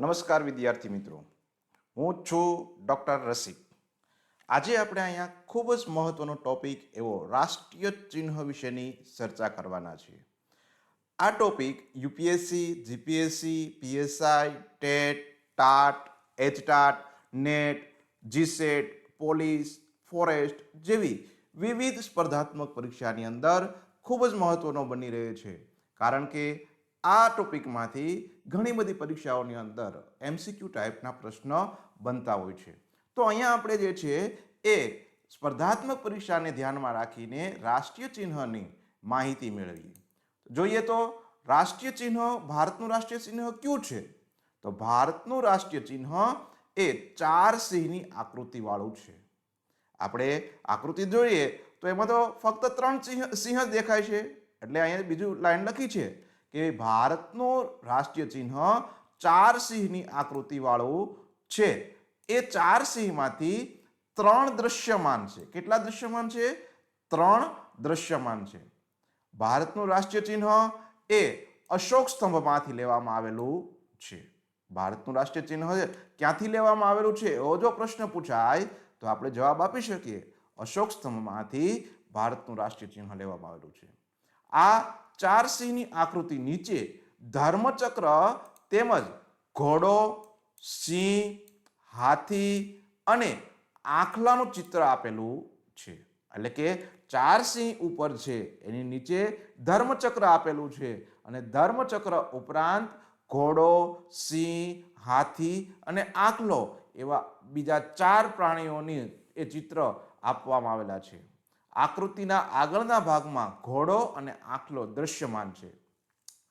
નમસ્કાર વિદ્યાર્થી મિત્રો. હું છું ડૉક્ટર રસિક. આજે આપણે અહીંયા ખૂબ જ મહત્વનો ટોપિક એવો રાષ્ટ્રીય ચિહ્ન વિશેની ચર્ચા કરવાના છીએ. આ topic UPSC, GPSC, PSI, TET, TAT, HTAT, NET, GSET, police, forest જેવી વિવિધ સ્પર્ધાત્મક પરીક્ષાની અંદર ખૂબ જ મહત્વનો બની રહ્યો છે. કારણ કે આ ટોપિકમાંથી ઘણી બધી પરીક્ષાઓની અંદર એમસીક્યુ ટાઈપના પ્રશ્ન બનતા હોય છે. તો અહીંયા આપણે જે છે એ સ્પર્ધાત્મક પરીક્ષાને ધ્યાનમાં રાખીને રાષ્ટ્રીય ચિહ્નની માહિતી મેળવીએ. જોઈએ તો રાષ્ટ્રીય ચિહ્ન ભારતનું રાષ્ટ્રીય ચિહ્ન કયું છે? તો ભારતનું રાષ્ટ્રીય ચિહ્ન એ ચાર સિંહની આકૃતિવાળું છે. આપણે આકૃતિ જોઈએ તો એમાં તો ફક્ત ત્રણ સિંહ સિંહ દેખાય છે. એટલે અહીંયા બીજું લાઈન લખી છે. કે ભારતનું રાષ્ટ્રીય ચિહ્ન ચાર સિંહની આકૃતિવાળું છે. એ ચાર સિંહમાંથી ત્રણ દ્રશ્યમાન છે. કેટલા દ્રશ્યમાન છે? ત્રણ દ્રશ્યમાન છે. ભારતનું રાષ્ટ્રીય ચિહ્ન એ અશોક સ્તંભમાંથી લેવામાં આવેલું છે. ભારતનું રાષ્ટ્રીય ચિહ્ન ક્યાંથી લેવામાં આવેલું છે? એવો જો પ્રશ્ન પૂછાય, તો આપણે જવાબ આપી શકીએ. અશોક સ્તંભમાંથી ભારતનું રાષ્ટ્રીય ચિહ્ન લેવામાં આવેલું છે. આ ચાર સિંહની આકૃતિ નીચે ધર્મચક્ર તેમજ ઘોડો, સિંહ, હાથી અને આંખલાનું ચિત્ર આપેલું છે. એટલે કે ચાર સિંહ ઉપર છે, એની નીચે ધર્મચક્ર આપેલું છે. અને ધર્મચક્ર ઉપરાંત ઘોડો, સિંહ, હાથી અને આંખલો એવા બીજા ચાર પ્રાણીઓની એ ચિત્ર આપવામાં આવેલા છે. આકૃતિના આગળના ભાગમાં ઘોડો અને આંકલો દ્રશ્યમાન છે.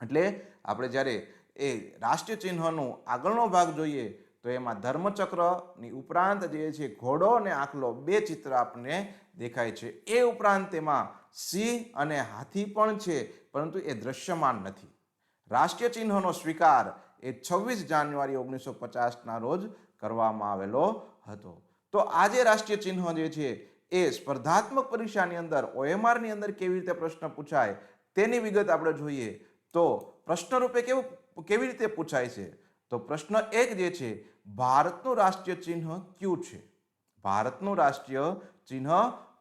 એટલે આપણે જ્યારે એ રાષ્ટ્રીય ચિહ્નનો આગળનો ભાગ જોઈએ, તો એમાં ધર્મચક્રની ઉપરાંત જે છે ઘોડો અને આંકલો બે ચિત્ર આપણને દેખાય છે. એ ઉપરાંત તેમાં સિંહ અને હાથી પણ છે, પરંતુ એ દ્રશ્યમાન નથી. રાષ્ટ્રીય ચિહ્નનો સ્વીકાર એ છવ્વીસ જાન્યુઆરી ઓગણીસો પચાસના રોજ કરવામાં આવેલો હતો. તો આજે રાષ્ટ્રીય ચિહ્ન જે છે એ સ્પર્ધાત્મક પરીક્ષાની અંદર, ઓએમઆરની અંદર કેવી રીતે પ્રશ્ન પૂછાય તેની વિગત આપણે જોઈએ. તો પ્રશ્ન રૂપે કેવું, કેવી રીતે પૂછાય છે? તો પ્રશ્ન એક જે છે, ભારતનું રાષ્ટ્રીય ચિહ્ન કયું છે? ભારતનું રાષ્ટ્રીય ચિહ્ન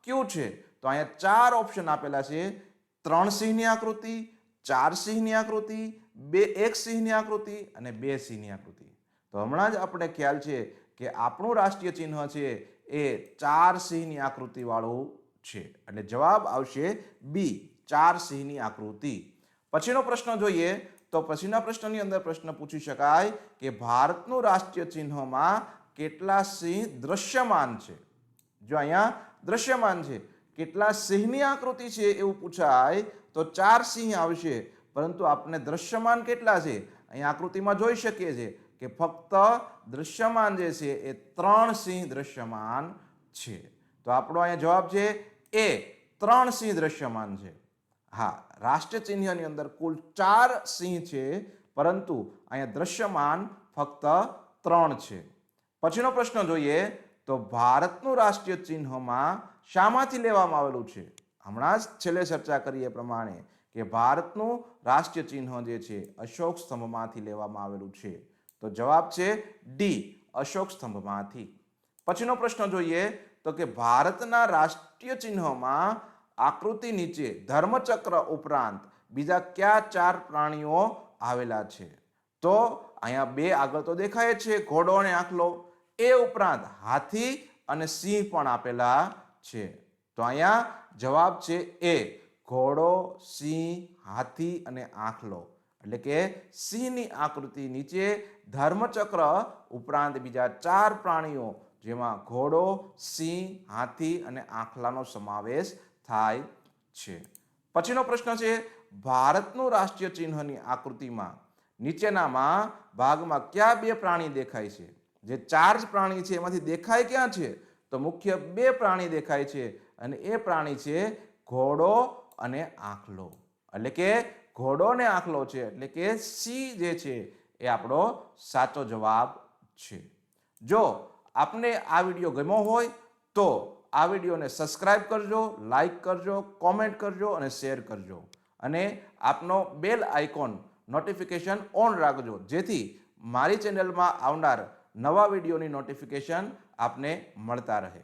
કયું છે? તો અહીંયા ચાર ઓપ્શન આપેલા છે. ત્રણ સિંહની આકૃતિ, ચાર સિંહની આકૃતિ, બે એક સિંહની આકૃતિ અને બે સિંહની આકૃતિ. તો હમણાં જ આપણે ખ્યાલ છે કે આપણું રાષ્ટ્રીય ચિહ્ન છે એ ચાર સિંહની આકૃતિવાળું છે. એટલે જવાબ આવશે બી ચાર સિંહની આકૃતિ. પછીનો પ્રશ્ન જોઈએ તો પછીના પ્રશ્નની અંદર પ્રશ્ન પૂછી શકાય કે ભારતનું રાષ્ટ્રીય ચિહ્નમાં કેટલા સિંહ દ્રશ્યમાન છે? જો અહીંયા દ્રશ્યમાન છે, કેટલા સિંહની આકૃતિ છે એવું પૂછાય તો ચાર સિંહ આવશે. પરંતુ આપણે દ્રશ્યમાન કેટલા છે? અહીંયા આકૃતિમાં જોઈ શકીએ છીએ. કે ફક્ત દૃશ્યમાન જે છે એ ત્રણ સિંહ દૃશ્યમાન છે. તો આપણો અહીંયા જવાબ છે એ ત્રણ સિંહ દૃશ્યમાન છે. હા, રાષ્ટ્રીય ચિહ્નની અંદર કુલ ચાર સિંહ છે, પરંતુ અહીંયા દૃશ્યમાન ફક્ત ત્રણ છે. પછીનો પ્રશ્ન જોઈએ તો ભારતનું રાષ્ટ્રીય ચિહ્નમાં શામાંથી લેવામાં આવેલું છે? હમણાં જ છેલ્લે ચર્ચા કરીએ પ્રમાણે કે ભારતનું રાષ્ટ્રીય ચિહ્ન જે છે અશોક સ્તંભમાંથી લેવામાં આવેલું છે. તો જવાબ છે ડી, અશોક સ્તંભમાંથી. પછીનો પ્રશ્ન જોઈએ તો કે ભારતના રાષ્ટ્રીય ચિહ્નોમાં આકૃતિ નીચે ધર્મચક્ર ઉપરાંત બીજા કયા ચાર પ્રાણીઓ આવેલા છે? તો અહીંયા બે આગળ તો દેખાય છે, ઘોડો અને આંખલો. એ ઉપરાંત હાથી અને સિંહ પણ આપેલા છે. તો અહીંયા જવાબ છે એ, ઘોડો, સિંહ, હાથી અને આંખલો. એટલે કે સિંહની આકૃતિ નીચે ધર્મચક્ર ઉપરાંત બીજા ચાર પ્રાણીઓ, જેમાં ઘોડો, સિંહ, હાથી અને આંખલાનો સમાવેશ થાય છે. પછીનો પ્રશ્ન છે, ભારતનું રાષ્ટ્રીય ચિહ્નની આકૃતિમાં નીચેનામાં ભાગમાં કયા બે પ્રાણી દેખાય છે? જે ચાર જ પ્રાણી છે, એમાંથી દેખાય ક્યાં છે? તો મુખ્ય બે પ્રાણી દેખાય છે અને એ પ્રાણી છે ઘોડો અને આંખલો. એટલે કે ઘોડો અને આંખલો છે, એટલે કે સી જે છે એ આપણો સાચો જવાબ છે. જો આપને આ વીડિયો ગમ્યો હોય તો આ વિડીયોને સબસ્ક્રાઇબ કરજો લાઈક કરજો, કોમેન્ટ કરજો અને શેર કરજો. અને આપનો બેલ આઇકોન નોટિફિકેશન ઓન રાખજો, જેથી મારી ચેનલમાં આવનાર નવા વિડીયોની નોટિફિકેશન આપને મળતા રહે.